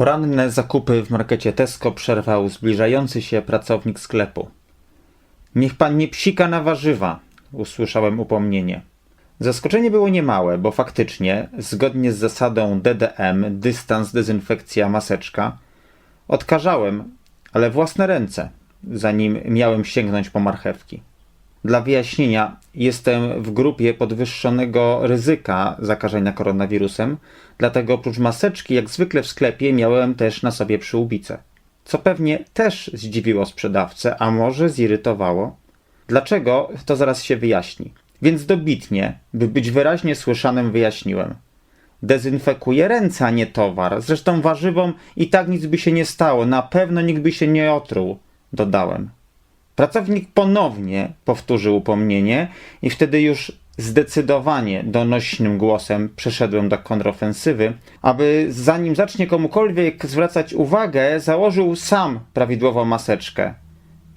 Poranne zakupy w markecie Tesco przerwał zbliżający się pracownik sklepu. Niech pan nie psika na warzywa, usłyszałem upomnienie. Zaskoczenie było niemałe, bo faktycznie, zgodnie z zasadą DDM, dystans, dezynfekcja, maseczka, odkażałem, ale własne ręce, zanim miałem sięgnąć po marchewki. Dla wyjaśnienia, jestem w grupie podwyższonego ryzyka zakażenia koronawirusem, dlatego oprócz maseczki, jak zwykle w sklepie, miałem też na sobie przyłbicę. Co pewnie też zdziwiło sprzedawcę, a może zirytowało. Dlaczego, to zaraz się wyjaśni. Więc dobitnie, by być wyraźnie słyszanym, wyjaśniłem. Dezynfekuję ręce, a nie towar. Zresztą warzywom i tak nic by się nie stało, na pewno nikt by się nie otruł, dodałem. Pracownik ponownie powtórzył upomnienie i wtedy już zdecydowanie donośnym głosem przeszedłem do kontrofensywy, aby zanim zacznie komukolwiek zwracać uwagę, założył sam prawidłową maseczkę,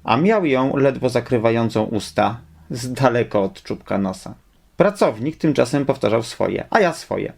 a miał ją ledwo zakrywającą usta, z daleko od czubka nosa. Pracownik tymczasem powtarzał swoje, a ja swoje.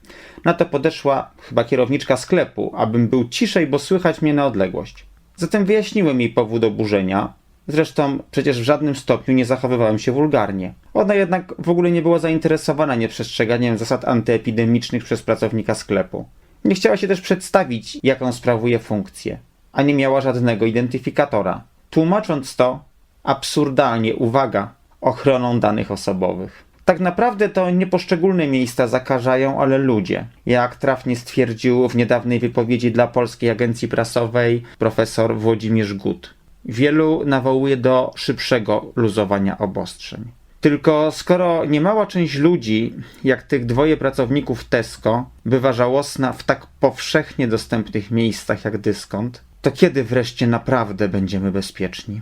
Na to podeszła chyba kierowniczka sklepu, abym był ciszej, bo słychać mnie na odległość. Zatem wyjaśniłem jej powód oburzenia. Zresztą przecież w żadnym stopniu nie zachowywałem się wulgarnie. Ona jednak w ogóle nie była zainteresowana nieprzestrzeganiem zasad antyepidemicznych przez pracownika sklepu. Nie chciała się też przedstawić, jaką sprawuje funkcję, a nie miała żadnego identyfikatora. Tłumacząc to, absurdalnie, uwaga, ochroną danych osobowych. Tak naprawdę to nie poszczególne miejsca zakażają, ale ludzie. Jak trafnie stwierdził w niedawnej wypowiedzi dla Polskiej Agencji Prasowej profesor Włodzimierz Gut. Wielu nawołuje do szybszego luzowania obostrzeń. Tylko skoro niemała część ludzi, jak tych dwoje pracowników Tesco, bywa żałosna w tak powszechnie dostępnych miejscach jak dyskont, to kiedy wreszcie naprawdę będziemy bezpieczni?